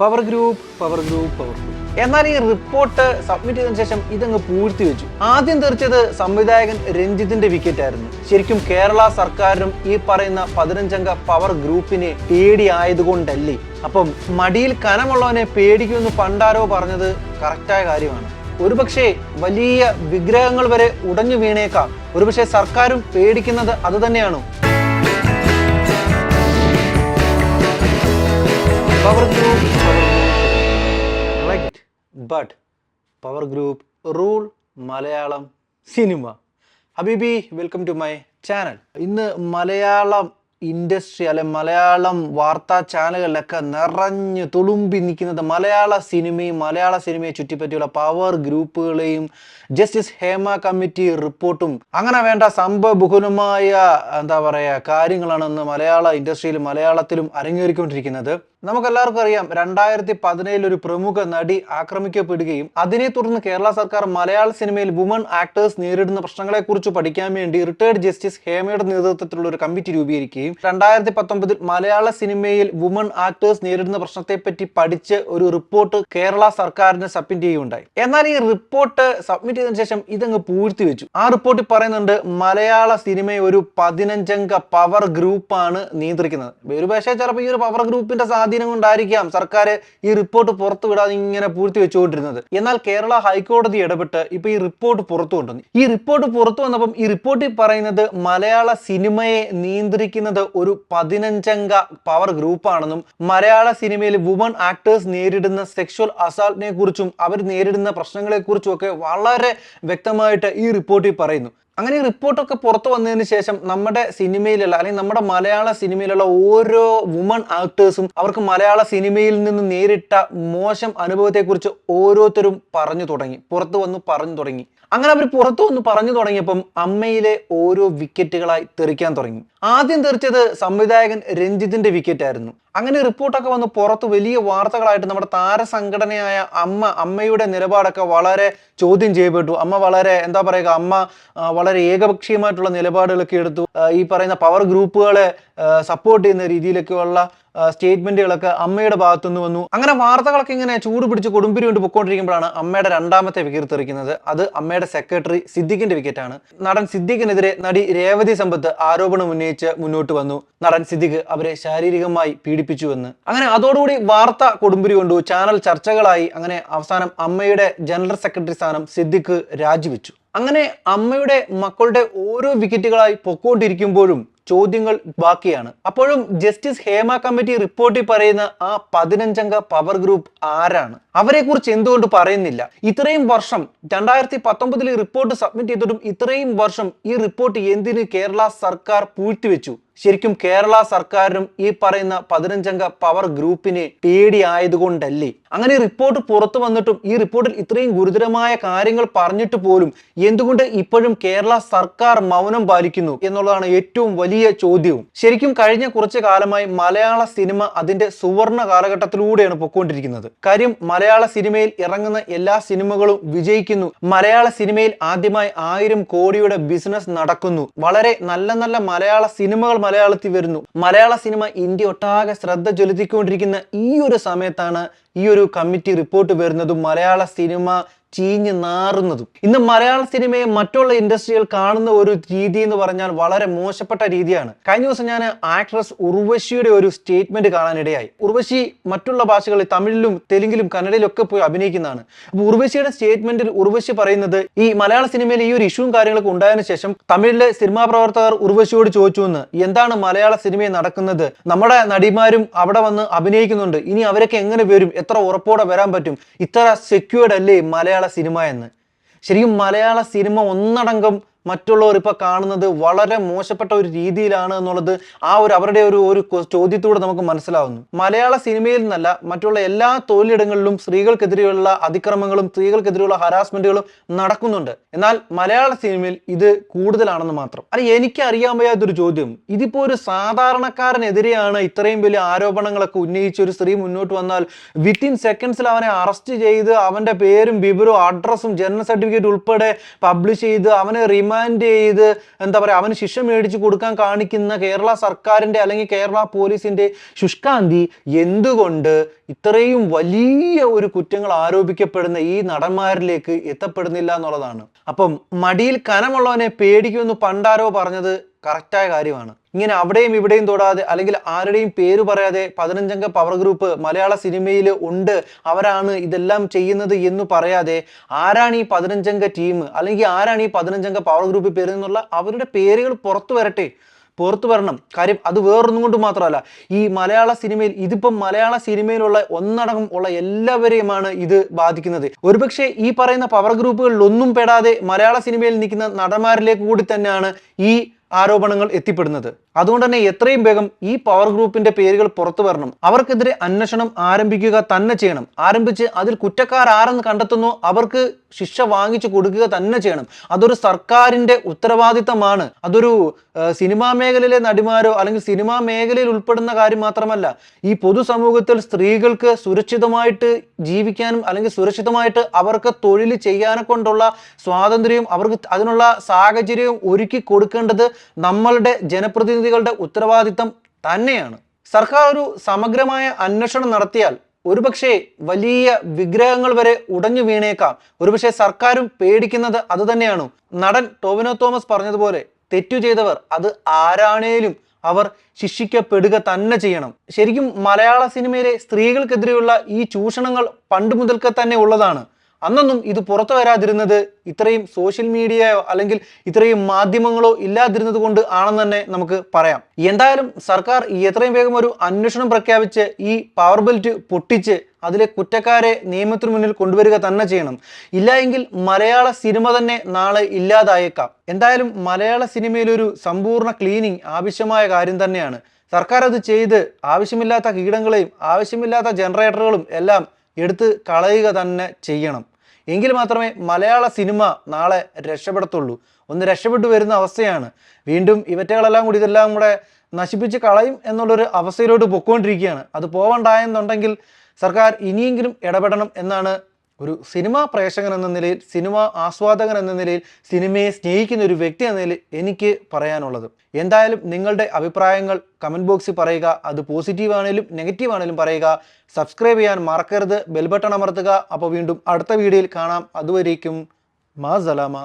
Power group power group power group എന്നാൽ ഈ report submit ചെയ്തതിനു ശേഷം ഇതങ്ങ് പൂഴ്ത്തി വെച്ചു. ആദ്യം തെറിച്ചത് സംവിധായകൻ രഞ്ജിത്തിന്റെ വിക്കറ്റ് ആയിരുന്നു. ശരിക്കും കേരള സർക്കാരിനും ഈ പറയുന്ന പതിനഞ്ചംഗ പവർ ഗ്രൂപ്പിനെ പേടിയായതുകൊണ്ടല്ലേ അപ്പം മടിയിൽ കനമുള്ളവനെ പേടിക്കുമെന്ന് പണ്ടാരോ പറഞ്ഞത് കറക്റ്റായ കാര്യമാണ്. ഒരുപക്ഷെ വലിയ വിഗ്രഹങ്ങൾ വരെ ഉടഞ്ഞു വീണേക്കാം. ഒരുപക്ഷെ സർക്കാരും പേടിക്കുന്നത് അത് തന്നെയാണോ? Power group like but power group rule Malayalam cinema ഹബീബി വെൽക്കം ടു മൈ ചാനൽ ഇന്ന് മലയാളം ഇൻഡസ്ട്രി അല്ലെ മലയാളം വാർത്താ ചാനലുകളിലൊക്കെ നിറഞ്ഞു തുളുമ്പി നിൽക്കുന്നത് മലയാള സിനിമയും മലയാള സിനിമയെ ചുറ്റിപ്പറ്റിയുള്ള പവർ ഗ്രൂപ്പുകളെയും ജസ്റ്റിസ് ഹേമ കമ്മിറ്റി റിപ്പോർട്ടും. അങ്ങനെ വേണ്ട സംഭവബഹുലമായ എന്താ പറയുക കാര്യങ്ങളാണെന്ന് മലയാള ഇൻഡസ്ട്രിയിലും മലയാളത്തിലും അരങ്ങേറിക്കൊണ്ടിരിക്കുന്നത്. നമുക്കെല്ലാവർക്കും അറിയാം രണ്ടായിരത്തി പതിനേഴിൽ ഒരു പ്രമുഖ നടി ആക്രമിക്കപ്പെടുകയും അതിനെ തുടർന്ന് കേരള സർക്കാർ മലയാള സിനിമയിൽ വുമൺ ആക്ടേഴ്സ് നേരിടുന്ന പ്രശ്നങ്ങളെക്കുറിച്ച് പഠിക്കാൻ വേണ്ടി റിട്ടയർഡ് ജസ്റ്റിസ് ഹേമയുടെ നേതൃത്വത്തിലുള്ള ഒരു കമ്മിറ്റി രൂപീകരിക്കുകയും രണ്ടായിരത്തി പത്തൊമ്പതിൽ മലയാള സിനിമയിൽ വുമൺ ആക്ടേഴ്സ് നേരിടുന്ന പ്രശ്നത്തെപ്പറ്റി പഠിച്ച് ഒരു റിപ്പോർട്ട് കേരള സർക്കാരിന് സബ്മിറ്റ് ചെയ്യുകയുണ്ടായി. എന്നാൽ ഈ റിപ്പോർട്ട് സബ്മിറ്റ് ചെയ്തതിനു ശേഷം ഇതങ്ങ് പൂഴ്ത്തി വെച്ചു. ആ റിപ്പോർട്ടിൽ പറയുന്നുണ്ട് മലയാള സിനിമയെ ഒരു പതിനഞ്ചംഗ പവർ ഗ്രൂപ്പാണ് നിയന്ത്രിക്കുന്നത്. ഒരു പക്ഷേ ചിലപ്പോൾ ഈ ഒരു പവർ ഗ്രൂപ്പിന്റെ സ്വാധീനം കൊണ്ടായിരിക്കാം സർക്കാർ ഈ റിപ്പോർട്ട് പുറത്തു വിടാതെ ഇങ്ങനെ പൂഴ്ത്തി വെച്ചുകൊണ്ടിരുന്നത്. എന്നാൽ കേരള ഹൈക്കോടതി ഇടപെട്ട് ഇപ്പൊ ഈ റിപ്പോർട്ട് പുറത്തു കൊണ്ടുവന്നു. ഈ റിപ്പോർട്ട് പുറത്തു വന്നപ്പം ഈ റിപ്പോർട്ടിൽ പറയുന്നത് മലയാള സിനിമയെ നിയന്ത്രിക്കുന്നത് ഒരു പതിനഞ്ചംഗ പവർ ഗ്രൂപ്പാണെന്നും മലയാള സിനിമയിൽ വുമൺ ആക്ടേഴ്സ് നേരിടുന്ന സെക്ഷൽ അസാൾട്ടിനെ കുറിച്ചും അവർ നേരിടുന്ന പ്രശ്നങ്ങളെ കുറിച്ചും ഒക്കെ വളരെ വ്യക്തമായിട്ട് ഈ റിപ്പോർട്ടിൽ പറയുന്നു. അങ്ങനെ റിപ്പോർട്ടൊക്കെ പുറത്തു വന്നതിന് ശേഷം നമ്മുടെ സിനിമയിലുള്ള അല്ലെങ്കിൽ നമ്മുടെ മലയാള സിനിമയിലുള്ള ഓരോ വുമൺ ആക്ടേഴ്സും അവർക്ക് മലയാള സിനിമയിൽ നിന്ന് നേരിട്ട മോശം അനുഭവത്തെക്കുറിച്ച് ഓരോരുത്തരും പറഞ്ഞു തുടങ്ങി. പുറത്തു വന്ന് പറഞ്ഞു തുടങ്ങി. അങ്ങനെ അവർ പുറത്തു വന്ന് പറഞ്ഞു തുടങ്ങിയപ്പം അമ്മയിലെ ഓരോ വിക്കറ്റുകളായി തെറിക്കാൻ തുടങ്ങി. ആദ്യം തെറിച്ചത് സംവിധായകൻ രഞ്ജിത്തിന്റെ വിക്കറ്റായിരുന്നു അങ്ങനെ റിപ്പോർട്ടൊക്കെ വന്ന് പുറത്ത് വലിയ വാർത്തകളായിട്ട് നമ്മുടെ താരസംഘടനയായ അമ്മ അമ്മയുടെ നിലപാടൊക്കെ വളരെ ചോദ്യം ചെയ്യപ്പെട്ടു. അമ്മ വളരെ എന്താ പറയുക അമ്മ വളരെ ഏകപക്ഷീയമായിട്ടുള്ള നിലപാടുകളൊക്കെ എടുത്തു. ഈ പറയുന്ന പവർ ഗ്രൂപ്പുകളെ സപ്പോർട്ട് ചെയ്യുന്ന രീതിയിലൊക്കെയുള്ള സ്റ്റേറ്റ്മെന്റുകളൊക്കെ അമ്മയുടെ ഭാഗത്തുനിന്ന് വന്നു. അങ്ങനെ വാർത്തകളൊക്കെ ഇങ്ങനെ ചൂട് പിടിച്ച് കൊടുമ്പിരി കൊണ്ട് പൊക്കോണ്ടിരിക്കുമ്പോഴാണ് അമ്മയുടെ രണ്ടാമത്തെ വിക്കറ്റ് തെറിക്കുന്നത്. അത് അമ്മയുടെ സെക്രട്ടറി സിദ്ദിഖിന്റെ വിക്കറ്റാണ് നടൻ സിദ്ദിഖിനെതിരെ നടി രേവതി സമ്പത്ത് ആരോപണം ഉന്നയിച്ച് മുന്നോട്ട് വന്നു. നടൻ സിദ്ദിഖ് അവരെ ശാരീരികമായി പീഡിപ്പിച്ചുവെന്ന് അങ്ങനെ അതോടുകൂടി വാർത്ത കൊടുമ്പിരി കൊണ്ടു ചാനൽ ചർച്ചകളായി അങ്ങനെ അവസാനം അമ്മയുടെ ജനറൽ സെക്രട്ടറി സ്ഥാനം സിദ്ദിഖ് രാജിവെച്ചു. അങ്ങനെ അമ്മയുടെ മക്കളുടെ ഓരോ വിക്കറ്റുകളായി പൊക്കോണ്ടിരിക്കുമ്പോഴും ചോദ്യങ്ങൾ ബാക്കിയാണ്. അപ്പോഴും ജസ്റ്റിസ് ഹേമ കമ്മിറ്റി റിപ്പോർട്ടിൽ പറയുന്ന ആ പതിനഞ്ചംഗ പവർ ഗ്രൂപ്പ് ആരാണ്? അവരെ കുറിച്ച് എന്തുകൊണ്ട് പറയുന്നില്ല? ഇത്രയും വർഷം രണ്ടായിരത്തി പത്തൊമ്പതിൽ റിപ്പോർട്ട് സബ്മിറ്റ് ചെയ്തിട്ടും ഇത്രയും വർഷം ഈ റിപ്പോർട്ട് എന്തിന് കേരള സർക്കാർ പൂഴ്ത്തിവെച്ചു? ശരിക്കും കേരള സർക്കാരിനും ഈ പറയുന്ന പതിനഞ്ചംഗ പവർ ഗ്രൂപ്പിന് പേടിയായതുകൊണ്ടല്ലേ? അങ്ങനെ റിപ്പോർട്ട് പുറത്തു വന്നിട്ടും ഈ റിപ്പോർട്ടിൽ ഇത്രയും ഗുരുതരമായ കാര്യങ്ങൾ പറഞ്ഞിട്ട് പോലും എന്തുകൊണ്ട് ഇപ്പോഴും കേരള സർക്കാർ മൗനം പാലിക്കുന്നു എന്നുള്ളതാണ് ഏറ്റവും വലിയ ചോദ്യവും. ശരിക്കും കഴിഞ്ഞ കുറച്ച് കാലമായി മലയാള സിനിമ അതിന്റെ സുവർണ കാലഘട്ടത്തിലൂടെയാണ് പൊക്കോണ്ടിരിക്കുന്നത്. കാര്യം മലയാള സിനിമയിൽ ഇറങ്ങുന്ന എല്ലാ സിനിമകളും വിജയിക്കുന്നു. മലയാള സിനിമയിൽ ആദ്യമായി ആയിരം കോടിയുടെ ബിസിനസ് നടക്കുന്നു. വളരെ നല്ല നല്ല മലയാള സിനിമകൾ മലയാളത്തിൽ വരുന്നു. മലയാള സിനിമ ഇന്ത്യ ഒട്ടാകെ ശ്രദ്ധ ചെലുത്തിക്കൊണ്ടിരിക്കുന്ന ഈ ഒരു സമയത്താണ് ഈ ഒരു കമ്മിറ്റി റിപ്പോർട്ട് വരുന്നതും മലയാള സിനിമ ചീഞ്ഞ് നാറുന്നതും. ഇന്ന് മലയാള സിനിമയെ മറ്റുള്ള ഇൻഡസ്ട്രികൾ കാണുന്ന ഒരു രീതി എന്ന് പറഞ്ഞാൽ വളരെ മോശപ്പെട്ട രീതിയാണ്. കഴിഞ്ഞ ദിവസം ഞാൻ ആക്ട്രസ് ഉർവശിയുടെ ഒരു സ്റ്റേറ്റ്മെന്റ് കാണാനിടയായി. ഉർവശി മറ്റുള്ള ഭാഷകളിൽ തമിഴിലും തെലുങ്കിലും കന്നഡയിലും ഒക്കെ പോയി അഭിനയിക്കുന്നതാണ്. അപ്പൊ ഉർവശിയുടെ സ്റ്റേറ്റ്മെന്റിൽ ഉർവശി പറയുന്നത് ഈ മലയാള സിനിമയിൽ ഈ ഒരു ഇഷ്യൂവും കാര്യങ്ങളൊക്കെ ഉണ്ടായതിനു ശേഷം തമിഴിലെ സിനിമാ പ്രവർത്തകർ ഉർവശിയോട് ചോദിച്ചു എന്ന്. എന്താണ് മലയാള സിനിമയിൽ നടക്കുന്നത്? നമ്മുടെ നടിമാരും അവിടെ വന്ന് അഭിനയിക്കുന്നുണ്ട്. ഇനി അവരൊക്കെ എങ്ങനെ വരും? എത്ര ഉറപ്പോടെ വരാൻ പറ്റും? ഇത്ര സെക്യൂർഡ് അല്ലേ മലയാള സിനിമ എന്ന്. ശരിക്കും മലയാള സിനിമ ഒന്നടങ്കം മറ്റുള്ളവർ ഇപ്പോൾ കാണുന്നത് വളരെ മോശപ്പെട്ട ഒരു രീതിയിലാണ് എന്നുള്ളത് ആ ഒരു അവരുടെ ഒരു ഒരു ചോദ്യത്തിലൂടെ നമുക്ക് മനസ്സിലാവുന്നു. മലയാള സിനിമയിൽ നിന്നല്ല മറ്റുള്ള എല്ലാ തൊഴിലിടങ്ങളിലും സ്ത്രീകൾക്കെതിരെയുള്ള അതിക്രമങ്ങളും സ്ത്രീകൾക്കെതിരെയുള്ള ഹരാസ്മെന്റുകളും നടക്കുന്നുണ്ട്. എന്നാൽ മലയാള സിനിമയിൽ ഇത് കൂടുതലാണെന്ന് മാത്രം. അല്ല എനിക്ക് അറിയാൻ വയ്യാത്തൊരു ചോദ്യം. ഇതിപ്പോ ഒരു സാധാരണക്കാരനെതിരെയാണ് ഇത്രയും വലിയ ആരോപണങ്ങളൊക്കെ ഉന്നയിച്ച് ഒരു സ്ത്രീ മുന്നോട്ട് വന്നാൽ വിത്തിൻ സെക്കൻഡ്സിൽ അവനെ അറസ്റ്റ് ചെയ്ത് അവന്റെ പേരും വിവരവും അഡ്രസ്സും ജനറൽ സർട്ടിഫിക്കറ്റ് ഉൾപ്പെടെ പബ്ലിഷ് ചെയ്ത് അവനെ റിമാൻഡ് റിമാൻഡ് ചെയ്ത് എന്താ പറയുക അവന് ശിക്ഷ മേടിച്ച് കൊടുക്കാൻ കാണിക്കുന്ന കേരള സർക്കാരിന്റെ അല്ലെങ്കിൽ കേരള പോലീസിന്റെ ശുഷ്കാന്തി എന്തുകൊണ്ട് ഇത്രയും വലിയ ഒരു കുറ്റങ്ങൾ ആരോപിക്കപ്പെടുന്ന ഈ നടന്മാരിലേക്ക് എത്തപ്പെടുന്നില്ല എന്നുള്ളതാണ്. അപ്പം മടിയിൽ കനമുള്ളവനെ പേടിക്കുമെന്ന് പണ്ടാരോ പറഞ്ഞത് കറക്റ്റായ കാര്യമാണ്. ഇങ്ങനെ അവിടെയും ഇവിടെയും തൊടാതെ അല്ലെങ്കിൽ ആരുടെയും പേര് പറയാതെ പതിനഞ്ചംഗ പവർ ഗ്രൂപ്പ് മലയാള സിനിമയിൽ ഉണ്ട്. അവരാണ് ഇതെല്ലാം ചെയ്യുന്നത് എന്ന് പറയാതെ ആരാണ് ഈ പതിനഞ്ചംഗ ടീം അല്ലെങ്കിൽ ആരാണ് ഈ പതിനഞ്ചംഗ പവർ ഗ്രൂപ്പ് പേര് എന്നുള്ള അവരുടെ പേരുകൾ പുറത്തു വരട്ടെ. പുറത്തു വരണം. കാര്യം അത് വേറൊന്നും കൊണ്ട് മാത്രമല്ല. ഈ മലയാള സിനിമയിൽ ഇതിപ്പം മലയാള സിനിമയിലുള്ള ഒന്നടങ്കം ഉള്ള എല്ലാവരെയുമാണ് ഇത് ബാധിക്കുന്നത്. ഒരുപക്ഷെ ഈ പറയുന്ന പവർ ഗ്രൂപ്പുകളിൽ ഒന്നും പെടാതെ മലയാള സിനിമയിൽ നിൽക്കുന്ന നടന്മാരിലേക്ക് കൂടി തന്നെയാണ് ഈ ആരോപണങ്ങൾ എത്തിപ്പെടുന്നത്. അതുകൊണ്ട് തന്നെ എത്രയും വേഗം ഈ പവർ ഗ്രൂപ്പിന്റെ പേരുകൾ പുറത്തു വരണം. അവർക്കെതിരെ അന്വേഷണം ആരംഭിക്കുക തന്നെ ചെയ്യണം. ആരംഭിച്ച് അതിൽ കുറ്റക്കാരാരെന്ന് കണ്ടെത്തുന്നു അവർക്ക് ശിക്ഷ വാങ്ങിച്ചു കൊടുക്കുക തന്നെ ചെയ്യണം. അതൊരു സർക്കാരിന്റെ ഉത്തരവാദിത്തമാണ്. അതൊരു സിനിമാ മേഖലയിലെ നടിമാരോ അല്ലെങ്കിൽ സിനിമാ മേഖലയിൽ ഉൾപ്പെടുന്ന കാര്യം മാത്രമല്ല ഈ പൊതുസമൂഹത്തിൽ സ്ത്രീകൾക്ക് സുരക്ഷിതമായിട്ട് ജീവിക്കാനും അല്ലെങ്കിൽ സുരക്ഷിതമായിട്ട് അവർക്ക് തൊഴിൽ ചെയ്യാനെ കൊണ്ടുള്ള സ്വാതന്ത്ര്യവും അവർക്ക് അതിനുള്ള സാഹചര്യവും ഒരുക്കി കൊടുക്കേണ്ടത് നമ്മളുടെ ജനപ്രതിനിധികളുടെ ഉത്തരവാദിത്തം തന്നെയാണ്. സർക്കാർ ഒരു സമഗ്രമായ അന്വേഷണം നടത്തിയാൽ ഒരുപക്ഷെ വലിയ വിഗ്രഹങ്ങൾ വരെ ഉടഞ്ഞു വീണേക്കാം. ഒരുപക്ഷെ സർക്കാരും പേടിക്കുന്നത് അത് തന്നെയാണ്. നടൻ ടോവിനോ തോമസ് പറഞ്ഞതുപോലെ തെറ്റു ചെയ്തവർ അത് ആരാണേലും അവർ ശിക്ഷിക്കപ്പെടുക തന്നെ ചെയ്യണം. ശരിക്കും മലയാള സിനിമയിലെ സ്ത്രീകൾക്കെതിരെയുള്ള ഈ ചൂഷണങ്ങൾ പണ്ട് മുതൽക്ക് തന്നെ ഉള്ളതാണ്. അന്നൊന്നും ഇത് പുറത്തു വരാതിരുന്നത് ഇത്രയും സോഷ്യൽ മീഡിയയോ അല്ലെങ്കിൽ ഇത്രയും മാധ്യമങ്ങളോ ഇല്ലാതിരുന്നത് കൊണ്ട് ആണെന്ന് തന്നെ നമുക്ക് പറയാം. എന്തായാലും സർക്കാർ എത്രയും വേഗം ഒരു അന്വേഷണം പ്രഖ്യാപിച്ച് ഈ പവർ ബെൽറ്റ് പൊട്ടിച്ച് അതിലെ കുറ്റക്കാരെ നിയമത്തിനു മുന്നിൽ കൊണ്ടുവരിക തന്നെ ചെയ്യണം. ഇല്ല എങ്കിൽ മലയാള സിനിമ തന്നെ നാളെ ഇല്ലാതായേക്കാം. എന്തായാലും മലയാള സിനിമയിലൊരു സമ്പൂർണ ക്ലീനിങ് ആവശ്യമായ കാര്യം തന്നെയാണ്. സർക്കാർ അത് ചെയ്ത് ആവശ്യമില്ലാത്ത കീടങ്ങളെയും ആവശ്യമില്ലാത്ത ജനറേറ്ററുകളും എല്ലാം എടുത്ത് കളയുക തന്നെ ചെയ്യണം. എങ്കിൽ മാത്രമേ മലയാള സിനിമ നാളെ രക്ഷപ്പെടത്തുള്ളൂ. ഒന്ന് രക്ഷപ്പെട്ടു വരുന്ന അവസ്ഥയാണ്. വീണ്ടും ഇവറ്റകളെല്ലാം കൂടി ഇതെല്ലാം കൂടെ നശിപ്പിച്ച് കളയും എന്നുള്ളൊരു അവസ്ഥയിലോട്ട് പൊക്കോണ്ടിരിക്കുകയാണ്. അത് പോവണ്ടായെന്നുണ്ടെങ്കിൽ സർക്കാർ ഇനിയെങ്കിലും ഇടപെടണം എന്നാണ് ഒരു സിനിമാ പ്രേക്ഷകൻ എന്ന നിലയിൽ സിനിമ ആസ്വാദകൻ എന്ന നിലയിൽ സിനിമയെ സ്നേഹിക്കുന്ന ഒരു വ്യക്തി എന്ന നിലയിൽ എനിക്ക് പറയാനുള്ളത്. എന്തായാലും നിങ്ങളുടെ അഭിപ്രായങ്ങൾ കമന്റ് ബോക്സിൽ പറയുക. അത് പോസിറ്റീവ് ആണെങ്കിലും നെഗറ്റീവ് ആണെങ്കിലും പറയുക. സബ്സ്ക്രൈബ് ചെയ്യാൻ മറക്കരുത്. ബെൽ ബട്ടൺ അമർത്തുക. അപ്പോൾ വീണ്ടും അടുത്ത വീഡിയോയിൽ കാണാം. അതുവരേക്കും മാ സലാമ.